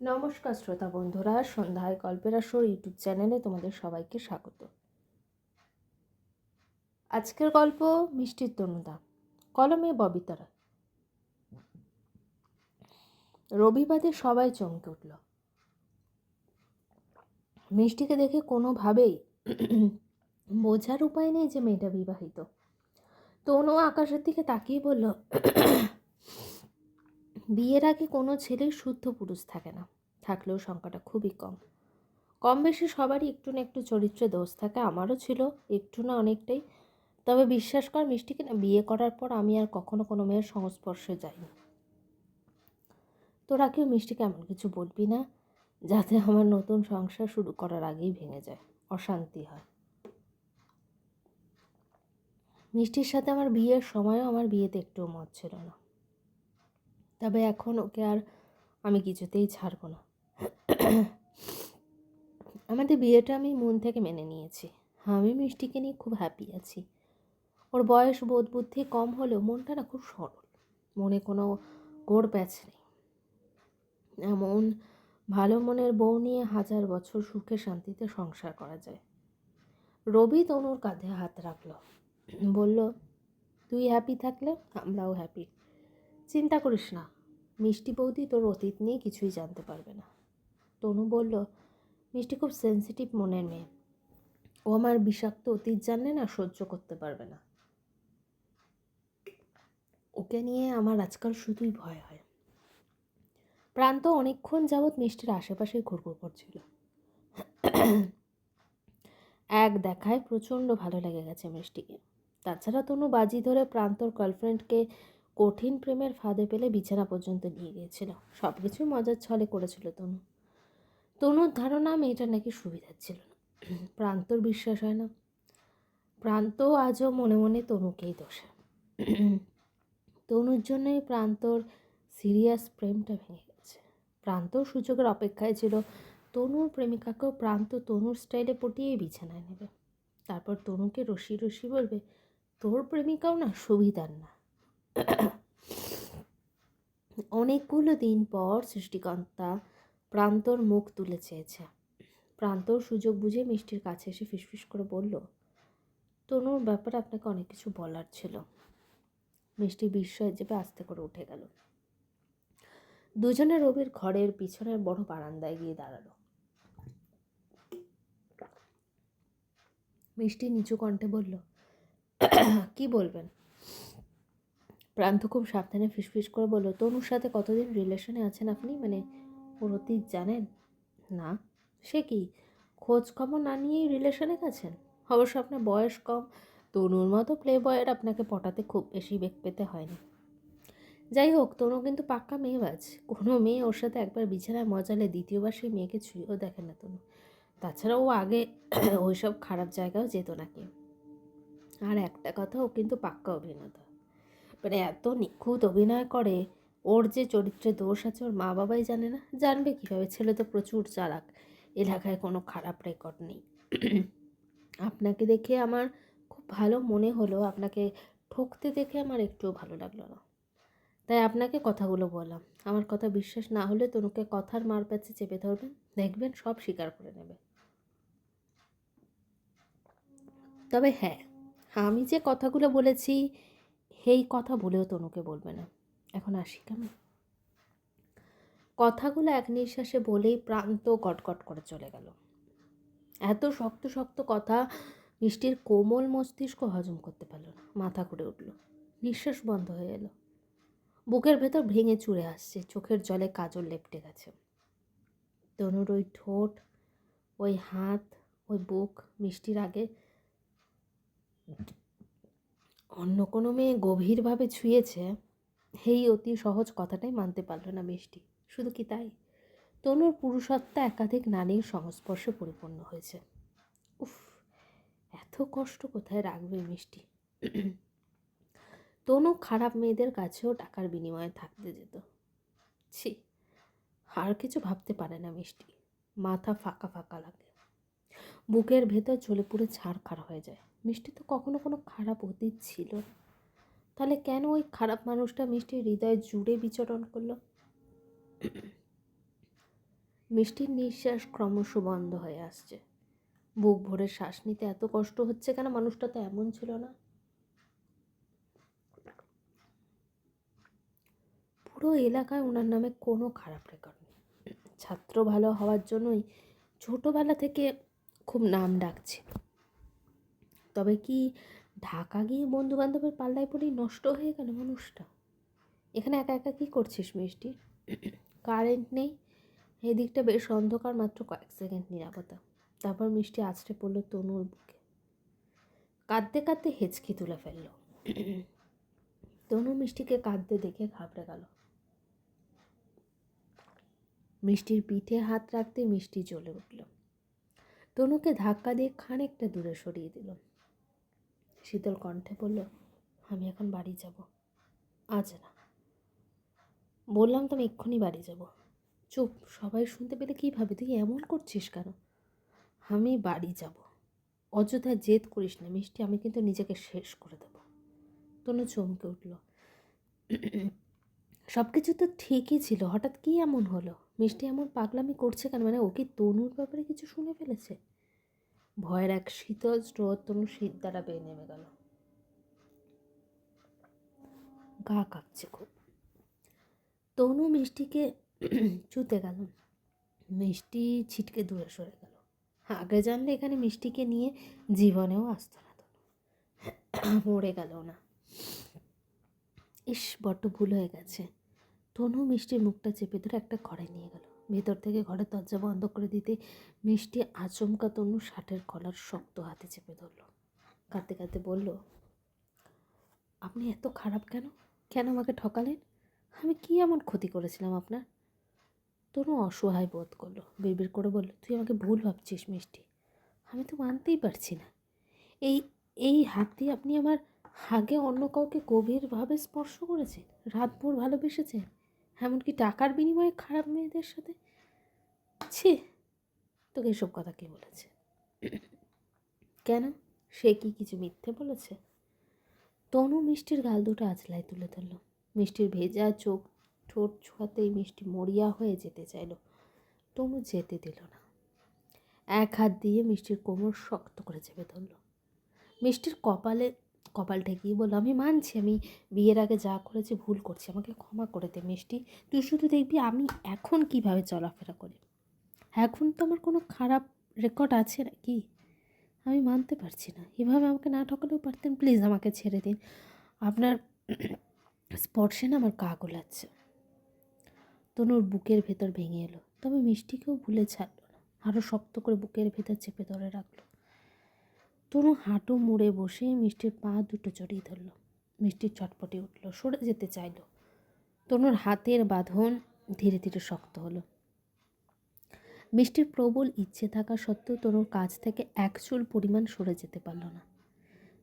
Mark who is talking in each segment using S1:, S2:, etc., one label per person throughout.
S1: নমস্কার শ্রোতা বন্ধুরা, সন্ধ্যায় গল্পের আসর ইউটিউব চ্যানেলে তোমাদের সবাইকে স্বাগত। আজকের গল্প মিষ্টির তনুদা, কলমে ববিতারা। রবিবাদে সবাই চমকে উঠল। মিষ্টিকে দেখে কোনোভাবেই বোঝার উপায় নেই যে মেয়েটা বিবাহিত। তনু আকাশের দিকে তাকিয়ে বলল বিয়ের আগে কোনো ছেলে শুদ্ধ পুরুষ থাকে না, থাকলেও সংখ্যাটা খুবই কম। কম বেশি সবারই একটু না একটু চরিত্রে দোষ থাকে, আমারও ছিল একটু না অনেকটাই। তবে বিশ্বাস কর মিষ্টিকে না বিয়ে করার পর আমি আর কখনো কোনো মেয়ের সংস্পর্শে যাইনি। তোরা কেউ মিষ্টিকে এমন কিছু বলবি না, যাতে আমার নতুন সংসার শুরু করার আগেই ভেঙে যায়, অশান্তি হয়। মিষ্টির সাথে আমার বিয়ের সময়ও আমার বিয়েতে একটুও মত ছিল না। তবে এখন ওকে আর আমি কিছুতেই ছাড়ব না। আমাদের বিয়েটা আমি মন থেকে মেনে নিয়েছি। আমি মিষ্টিকে নিয়ে খুব হ্যাপি আছি। ওর বয়স বোধ বুদ্ধি কম হলেও মনটা না খুব সরল। মনে কোনো গোড় প্যাচ নেই। এমন ভালো মনের বউ নিয়ে হাজার বছর সুখে শান্তিতে সংসার করা যায়। রবি তনুর কাঁধে হাত রাখল। বলল, তুই হ্যাপি থাকলে আমরাও হ্যাপি চিন্তা করিস না। মিষ্টি বৌদি তোর অতীত নিয়ে কিছুই জানতে পারবে না। তনু বলল, মিষ্টি খুব সেন্সিটিভ মনের মেয়ে। ও আমার বিষাক্ত অতীত জানলে না সহ্য করতে পারবে না। ওকে নিয়ে আমার আজকাল শুধুই ভয় হয়। প্রান্ত অনেকক্ষণ যাবৎ মিষ্টির আশেপাশেই ঘুরঘুর করছিল। এক দেখায় প্রচণ্ড ভালো লেগে গেছে মিষ্টিকে। তাছাড়া তনু বাজি ধরে প্রান্তর গার্লফ্রেন্ডকে কঠিন প্রেমের ফাঁদে পেলে বিছানা পর্যন্ত নিয়ে গিয়েছিল। সব কিছুই মজার ছলে করেছিল তনু। তনুর ধারণা মেয়েটা নাকি সুবিধার ছিল না। প্রান্তর বিশ্বাস হয় না। প্রান্ত আজও মনে মনে তনুকেই দোষে। তনুর জন্যই প্রান্তর সিরিয়াস প্রেমটা ভেঙে গেছে। প্রান্ত সুযোগের অপেক্ষায় ছিল তনুর প্রেমিকাকেও প্রান্ত তনুর স্টাইলে পটিয়ে বিছানায় নেবে। তারপর তনুকে রসি রসি বলবে, তোর প্রেমিকাও না সুবিধার না। অনেকগুলো দিন পর সৃষ্টিকর্তা প্রান্তর মুখ তুলে চেয়েছে। প্রান্তর সুযোগ বুঝে মিষ্টির কাছে এসে ফিসফিস করে বলল, তনুর ব্যাপারে আপনাকে অনেক কিছু বলার ছিল। মিষ্টি বিস্ময় চেপে আস্তে করে উঠে গেল। দুজনে রবির ঘরের পিছনের বড় বারান্দায় গিয়ে দাঁড়াল। মিষ্টি নিচু কণ্ঠে বলল, কি বলবেন? প্রান্ত খুব সাবধানে ফিসফিস করে বলল, তনুর সাথে কতদিন রিলেশনে আছেন আপনি? মানে ওর অতীত জানেন? না। সে কি? খোঁজ খবর না নিয়েই রিলেশনে গেছেন অবশ্য আপনার বয়স কম। তনুর মতো প্লে বয়ের আপনাকে পটাতে খুব বেশি বেগ পেতে হয়নি। যাই হোক, তনু কিন্তু পাক্কা মেয়েবাজ কোনো মেয়ে ওর সাথে একবার বিছানায় মজালে দ্বিতীয়বার সেই মেয়েকে ছুঁয়েও দেখে না তনু। তাছাড়া ও আগে ওইসব খারাপ জায়গাও যেত নাকি? আর একটা কথা, ও কিন্তু পাক্কা অভিনেতা। মানে এত নিখুঁত অভিনয় করে, ওর যে চরিত্রে দোষ আছে ওর মা বাবাই জানে না, জানবে কীভাবে? ছেলে তো প্রচুর চালাক, এলাকায় কোনো খারাপ রেকর্ড নেই। আপনাকে দেখে আমার খুব ভালো মনে হলো, আপনাকে ঠকতে দেখে আমার একটুও ভালো লাগল না। তাই আপনাকে কথাগুলো বললাম। আমার কথা বিশ্বাস না হলে তনুকে কথার মার প্যাচে চেপে ধরবেন, দেখবেন সব স্বীকার করে নেবে। তবে হ্যাঁ আমি যে কথাগুলো বলেছি এই কথা বলেও তনুকে বলবে না। এখন আসি কেমন? কথাগুলো এক নিঃশ্বাসে বলেই প্রান্ত গটগট করে চলে গেল। এত শক্ত শক্ত কথা মিষ্টির কোমল মস্তিষ্ক হজম করতে পারল না। মাথা করে উঠল। নিঃশ্বাস বন্ধ হয়ে এলো। বুকের ভেতর ভেঙে চুড়ে আসছে। চোখের জলে কাজল লেপটে গেছে। তনুর ওই ঠোঁট, ওই হাত, ওই বুক মিষ্টির আগে অন্য কোনো মেয়ে গভীরভাবে ছুঁয়েছে এই অতি সহজ কথাটাই মানতে পারল না মিষ্টি শুধু কি তাই? তনুর পুরুষত্ব একাধিক নারীর সংস্পর্শে পরিপূর্ণ হয়েছে। উফ, এত কষ্ট কোথায় রাখবে মিষ্টি? তনু খারাপ মেয়েদের কাছেও টাকার বিনিময়ে থাকতে যেত। ছি, আর কিছু ভাবতে পারে না মিষ্টি। মাথা ফাঁকা ফাঁকা লাগে। বুকের ভেতর জ্বলে পুড়ে ছাড়খাড় হয়ে যায়। মিষ্টি তো কখনো কোনো খারাপ অতীত ছিল না। তাহলে কেন ওই খারাপ মানুষটা মিষ্টির হৃদয় জুড়ে বিচরণ করল? মিষ্টির নিঃশ্বাস ক্রমশ বন্ধ হয়ে আসছে। বুক ভরে শ্বাস নিতে এত কষ্ট হচ্ছে কেন? মানুষটা তো এমন ছিল না। পুরো এলাকায় ওনার নামে কোনো খারাপ রেকর্ড নেই। ছাত্র ভালো হওয়ার জন্যই ছোটোবেলা থেকে খুব নাম ডাকছে তবে কি ঢাকা গিয়ে বন্ধু বান্ধবের পাল্লায় পড়েই নষ্ট হয়ে গেল মানুষটা? এখানে একা একা কী করছিস মিষ্টি? কারেন্ট নেই। এদিকটা বেশ অন্ধকার মাত্র কয়েক সেকেন্ড নিরাপত্তা। তারপর মিষ্টি আছড়ে পড়ল তনুর বুকে। কাঁদতে কাঁদতে হেঁচকি তুলে ফেলল। তনু মিষ্টিকে কাঁদতে দেখে ঘাবড়ে গেল। মিষ্টির পিঠে হাত রাখতে মিষ্টি জ্বলে উঠল। তনুকে ধাক্কা দিয়ে খানিকটা দূরে সরিয়ে দিল। শীতল কণ্ঠে বলল, আমি এখন বাড়ি যাব। আজ না। বললাম তো আমি এক্ষুনি বাড়ি যাব। চুপ, সবাই শুনতে পেলে কী ভাবে? তুই এমন করছিস কেন? আমি বাড়ি যাব। অযথা জেদ করিস না, মিষ্টি, আমি কিন্তু নিজেকে শেষ করে দেব। তনু চমকে উঠল। সব কিছু তো ঠিকই ছিল, হঠাৎ কি এমন হলো? মিষ্টি এমন পাগলামি করছে কেন? মানে ও কি তনুর ব্যাপারে কিছু শুনে ফেলেছে? ভয়ের এক শীতল স্রোত তনু শীত দ্বারা বেয়ে নেমে গেল। গা কাঁপছে খুব। তনু মিষ্টিকে চুতে গেল। মিষ্টি ছিটকে দূরে সরে গেল। আগে জানলে এখানে মিষ্টিকে নিয়ে জীবনেও আসত না তনু। মরে গেল না। ইস, বড্ড ভুল হয়ে গেছে। তনু মিষ্টির মুখটা চেপে ধরে একটা ঘরে নিয়ে গেল। ভেতর থেকে ঘরের দরজা বন্ধ করে দিতে মিষ্টি আচমকা তনু শার্টের কলার শক্ত হাতে চেপে ধরল। কাঁদতে কাঁদতে বলল, আপনি এত খারাপ কেন? কেন আমাকে ঠকালেন? আমি কি এমন ক্ষতি করেছিলাম আপনার? তনু অসহায় বোধ করল, বিড়বিড় করে বলল, তুই আমাকে ভুল ভাবছিস মিষ্টি। আমি তো মানতেই পারছি না। এই এই হাত দিয়ে আপনি আমার আগে অন্য কাউকে গভীরভাবে স্পর্শ করেছেন? রাতভর ভালোবেসেছেন? এমনকি টাকার বিনিময়ে খারাপ মেয়েদের সাথে? ছি, তোকে এসব কথা কে বলেছে? কেন? সে কি কিছু মিথ্যে বলেছে? তনু মিষ্টির গাল দুটো আঁচলায় তুলে ধরল। মিষ্টির ভেজা চোখ ঠোঁট ছোঁয়াতেই মিষ্টি মরিয়া হয়ে যেতে চাইল। তনু যেতে দিল না। এক হাত দিয়ে মিষ্টির কোমর শক্ত করে চেপে ধরল। মিষ্টির কপালে কপাল ঠেকিয়ে বলল, আমি মানছি, আমি বিয়ের আগে যা করেছি ভুল করছি, আমাকে ক্ষমা করে দে মিষ্টি। তুই শুধু দেখবি আমি এখন কীভাবে চলাফেরা করি। এখন তো আমার কোনো খারাপ রেকর্ড আছে নাকি আমি মানতে পারছি না। এভাবে আমাকে না ঠকালেও পারতেন প্লিজ আমাকে ছেড়ে দিন। আপনার স্পর্শে না আমার গা গোলাচ্ছে। তনুর বুকের ভেতর ভেঙে এলো। তবে মিষ্টিকেও ভুলে ছাড়লো না। আরও শক্ত করে বুকের ভেতর চেপে ধরে রাখল। তনু হাঁটু মুড়ে বসে মিষ্টির পা দুটো জড়িয়ে ধরলো। মিষ্টির চটপটে উঠল, সরে যেতে চাইলো। তনুর হাতের বাঁধন ধীরে ধীরে শক্ত হলো। মিষ্টির প্রবল ইচ্ছে থাকা সত্ত্বেও তনুর কাছ থেকে এক চুল পরিমাণ সরে যেতে পারল না।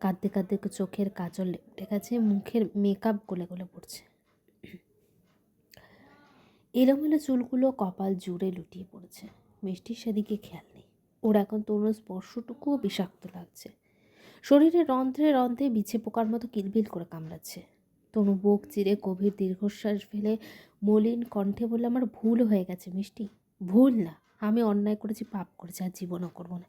S1: কাঁদতে কাঁদতে চোখের কাজল লেপটে গেছে, মুখের মেকআপ গলে গলে পড়ছে। এলোমেলো চুলগুলো কপাল জুড়ে লুটিয়ে পড়েছে। মিষ্টির সেদিকে খেয়াল। ওর এখন তরুণ স্পর্শটুকুও বিষাক্ত লাগছে। শরীরে রন্ধ্রে রন্ধ্রে বিছে পোকার মতো কিলবিল করে কামড়াচ্ছে। তনু বুক চিরে গভীর দীর্ঘশ্বাস ফেলে মলিন কণ্ঠে বলে আমার ভুল হয়ে গেছে মিষ্টি। ভুল না। আমি অন্যায় করেছি, পাপ করেছি, আর জীবনও করব না।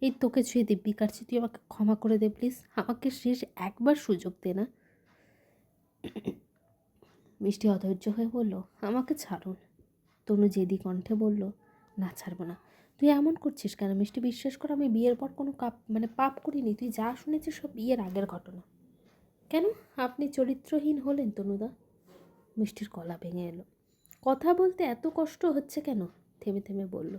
S1: এই তোকে ছুঁয়ে দিব্যি কাটছি, তুই আমাকে ক্ষমা করে দে, প্লিজ। আমাকে শেষ একবার সুযোগ দে না। মিষ্টি অধৈর্য হয়ে বলল, আমাকে ছাড়ুন। তনু জেদি কণ্ঠে বলল, না, ছাড়বো না। তুই এমন করছিস কেন? মিষ্টি, বিশ্বাস কর, আমি বিয়ের পর কোনো কাপ মানে পাপ করিনি। তুই যা শুনেছিস সব বিয়ের আগের ঘটনা। কেন? আপনি চরিত্রহীন হলেন, তনুদা। মিষ্টির কলা ভেঙে এলো। কথা বলতে এত কষ্ট হচ্ছে কেন? থেমে থেমে বলল।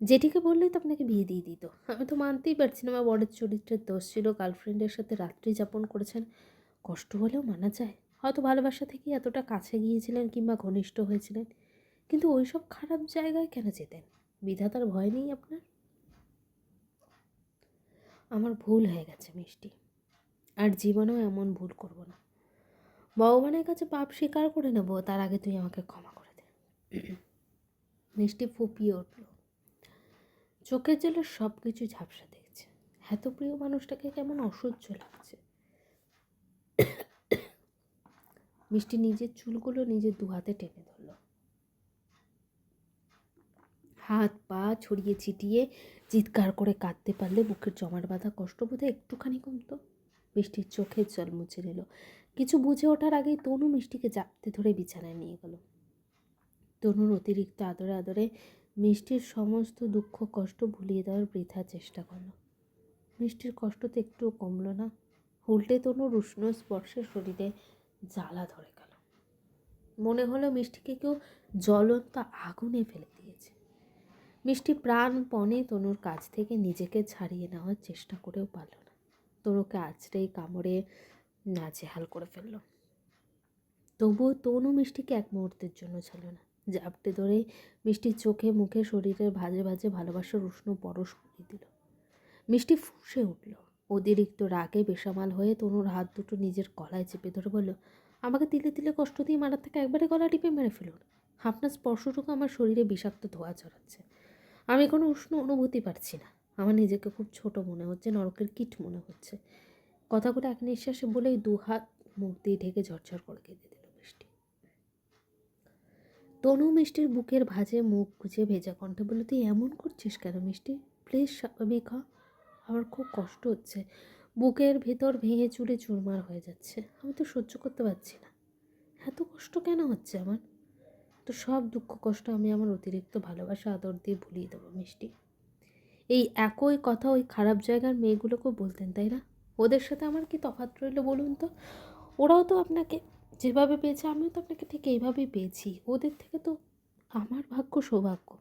S1: যেটিকে বললেই তো আপনাকে বিয়ে দিয়ে দিত। আমি তো মানতেই পারছি না আমার বড়ের চরিত্রের দোষ ছিল। গার্লফ্রেন্ডের সাথে রাত্রি যাপন করেছেন। কষ্ট হলেও মানা যায়। হয়তো ভালোবাসা থেকে এতটা কাছে গিয়েছিলেন কিংবা ঘনিষ্ঠ হয়েছিলেন। কিন্তু ওই সব খারাপ জায়গায় কেন যেতেন? বিধাতার ভয় নেই আপনার? আমার ভুল হয়ে গেছে মিষ্টি। আর জীবনেও এমন ভুল করব না। ভগবানের কাছে পাপ স্বীকার করে নেব, তার আগে তুই আমাকে ক্ষমা করে দে। মিষ্টি ফুপিয়ে উঠল। চোখের জলে সব কিছু ঝাপসা দেখছে এত প্রিয় মানুষটাকে কেমন অসহ্য লাগছে। মিষ্টি নিজের চুলগুলো নিজের দু হাতে টেনে ধরল। হাত পা ছড়িয়ে ছিটিয়ে চিৎকার করে কাঁদতে পারলে বুকের জমাট বাঁধা কষ্ট বোধে একটুখানি কমতো। মিষ্টির চোখের জল মুছে নিল। কিছু বুঝে ওঠার আগেই তনু মিষ্টিকে জাপতে ধরে বিছানায় নিয়ে গেল। তনুর অতিরিক্ত আদরে আদরে মিষ্টির সমস্ত দুঃখ কষ্ট ভুলিয়ে দেওয়ার বৃথা চেষ্টা করল। মিষ্টির কষ্ট তো একটুও কমলো না। উল্টে তনুর উষ্ণ স্পর্শে শরীরে জ্বালা ধরে গেল। মনে হলো মিষ্টিকে কেউ জ্বলন্ত আগুনে ফেলে দিয়েছে। মিষ্টি প্রাণপণে তনুর কাছ থেকে নিজেকে ছাড়িয়ে নেওয়ার চেষ্টা করেও পারল না। তনুকে আছড়েই কামড়ে নাজেহাল করে ফেলল। তবুও তনু মিষ্টিকে এক মুহূর্তের জন্য ছিল না। জাপটে ধরে মিষ্টির চোখে মুখে শরীরের ভাজে ভাজে ভালোবাসার উষ্ণ পরশ করে দিল। মিষ্টি ফুঁসে উঠল। অতিরিক্ত রাগে বেসামাল হয়ে তনুর হাত দুটো নিজের গলায় চেপে ধরে বলল, আমাকে তিলে তিলে কষ্ট দিয়ে মারার থেকে একবারে গলা টিপে মেরে ফেলুন। আপনার স্পর্শটুকু আমার শরীরে বিষাক্ত ধোয়া চড়াচ্ছে আমি কোনো উষ্ণ অনুভূতি পাচ্ছি না। আমার নিজেকে খুব ছোট মনে হচ্ছে, নরকের কিট মনে হচ্ছে। কথাগুলো এক নিঃশ্বাসে বলেই দু হাত মুখ দিয়ে ঢেকে ঝরঝর করে কেঁদে দিল মিষ্টি। তনু মিষ্টির বুকের ভাজে মুখ গুজে ভেজা কণ্ঠে বলে তুই এমন করছিস কেন মিষ্টি? প্লিজ, স্বাভাবিক হ। আমার খুব কষ্ট হচ্ছে। বুকের ভেতর ভেঙে চুরে চুরমার হয়ে যাচ্ছে। আমি তো সহ্য করতে পারছি না। এত কষ্ট কেন হচ্ছে আমার? তো সব দুঃখ, কষ্ট আমি আমার অতিরিক্ত ভালোবাসা, আদর দিয়ে ভুলিয়ে দেবো, মিষ্টি। এই একই কথা ওই খারাপ জায়গার মেয়েগুলোকেও বলতেন, তাই না? ওদের সাথে আমার কি তফাৎ রইল বলুন তো? ওরাও তো আপনাকে যেভাবে পেয়েছে, আমিও তো আপনাকে ঠিক এইভাবেই পেয়েছি। ওদের থেকে তো আমার ভাগ্য সৌভাগ্য।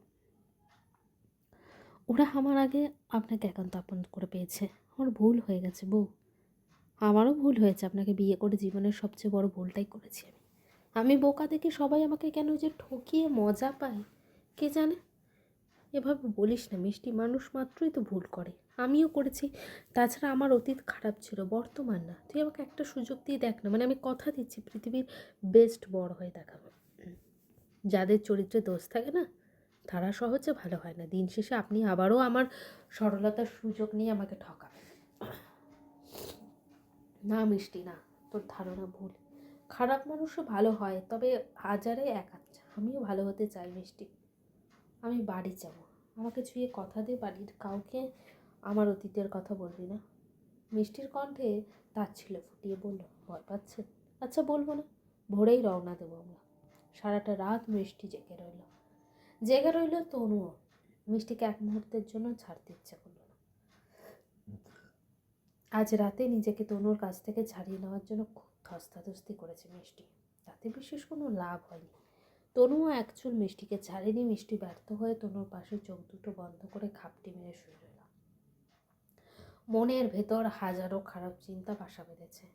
S1: ওরা আমার আগে আপনাকে একান্ত আপন করে পেয়েছে। আমার ভুল হয়ে গেছে, বউ। আমারও ভুল হয়েছে, আপনাকে বিয়ে করে জীবনের সবচেয়ে বড় ভুলটাই করেছি আমি। আমি বোকা দেখে সবাই আমাকে কেন যে ঠকিয়ে মজা পায়? কে জানে? এভাবে বলিস না মিষ্টি, মানুষ মাত্রই তো ভুল করে। আমিও করেছি, তাছাড়া আমার অতীত খারাপ ছিল, বর্তমান না। তুই আমাকে একটা সুযোগ দিয়ে দেখ না মানে আমি কথা দিচ্ছি, পৃথিবীর বেস্ট বড় হয়ে দেখাবো। যাদের চরিত্রে দোষ থাকে না, তারা সহজে ভালো হয় না। দিন শেষে আপনি আবারও আমার সরলতার সুযোগ নিয়ে আমাকে ঠকাবেন। না মিষ্টি, না, তোর ধারণা ভুল। খারাপ মানুষও ভালো হয়, তবে হাজারে এক আচ্ছা আমিও ভালো হতে চাই মিষ্টি। আমি বাড়ি যাব। আমাকে ছুঁয়ে কথা দে বাড়ির, কাউকে আমার অতীতের কথা বলবি না। মিষ্টির কণ্ঠে তার ছিল, ফুটিয়ে বলল, ভয় পাচ্ছে আচ্ছা বলব না। ভোরেই রওনা দেবো আমরা। সারাটা রাত মিষ্টি জেগে রইল। জেগে রইল তনুও। মিষ্টিকে এক মুহূর্তের জন্য ছাড়তে ইচ্ছে করল না। আজ রাতে নিজেকে তনুর কাছ থেকে ছাড়িয়ে নেওয়ার জন্য খুব ধস্তাধস্তি করেছে মিষ্টি। তাতে বিশেষ কোনো লাভ হয়নি। তনুও একচুল মিষ্টিকে ছাড়েনি, মিষ্টি ব্যর্থ হয়ে তনুর পাশে চোখ দুটো বন্ধ করে খাপটি মেরে শুয়ে রইল। মনের ভেতর হাজারো খারাপ চিন্তা বাসা বেঁধেছে।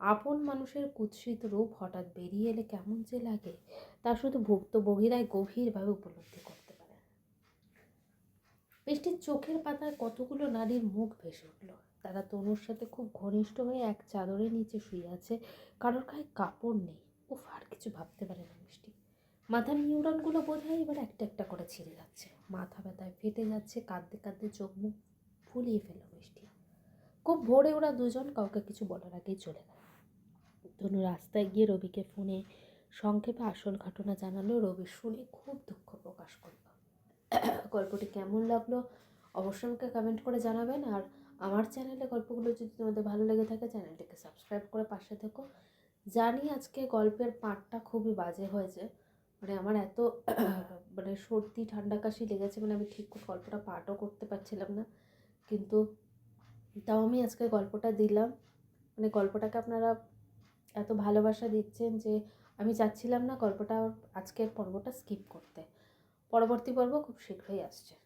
S1: আপন মানুষের কুৎসিত রূপ হঠাৎ বেরিয়ে এলে কেমন যে লাগে, তা শুধু ভুক্তভোগীরাই গভীরভাবে উপলব্ধি করতে পারে মিষ্টির চোখের পাতায় কতগুলো নারীর মুখ ভেসে উঠল। তারা তনুর সাথে খুব ঘনিষ্ঠ হয়ে এক চাদরের নিচে শুয়ে আছে। কারোর গায়ে কাপড় নেই। ও আর কিছু ভাবতে পারে না মিষ্টি। মাথার নিউরনগুলো বোধ হয় এবার একটা একটা করে ছিঁড়ে যাচ্ছে। মাথা ব্যথায় ফেটে যাচ্ছে, কাঁদতে কাঁদতে চোখ মুখ ফুলিয়ে ফেলল মিষ্টি। খুব ভোরে ওরা দুজন কাউকে কিছু বলার আগেই চলে গেল। তনু রাস্তায় গিয়ে রবিকে ফোনে সংক্ষেপে আসল ঘটনা জানালো। রবি শুনে খুব দুঃখ প্রকাশ করল। গল্পটি কেমন লাগল অবশ্যই আমাকে কমেন্ট করে জানাবেন। আর আমার চ্যানেলে গল্পগুলো যদি তোমাদের ভালো লেগে থাকে, চ্যানেলটিকে সাবস্ক্রাইব করে পাশে থেকো। জানি আজকে গল্পের পাঠটা খুবই বাজে হয়েছে। মানে আমার এত মানে সর্দি ঠান্ডা কাশি লেগেছে মানে আমি ঠিক গল্পটা পাঠও করতে পারছিলাম না। কিন্তু তাও আমি আজকে গল্পটা দিলাম। মানে গল্পটাকে আপনারা এত ভালোবাসা দিচ্ছেন যে আমি চাচ্ছিলাম না গল্পটা আজকের পর্বটা স্কিপ করতে। পরবর্তী পর্ব খুব শীঘ্রই আসছে।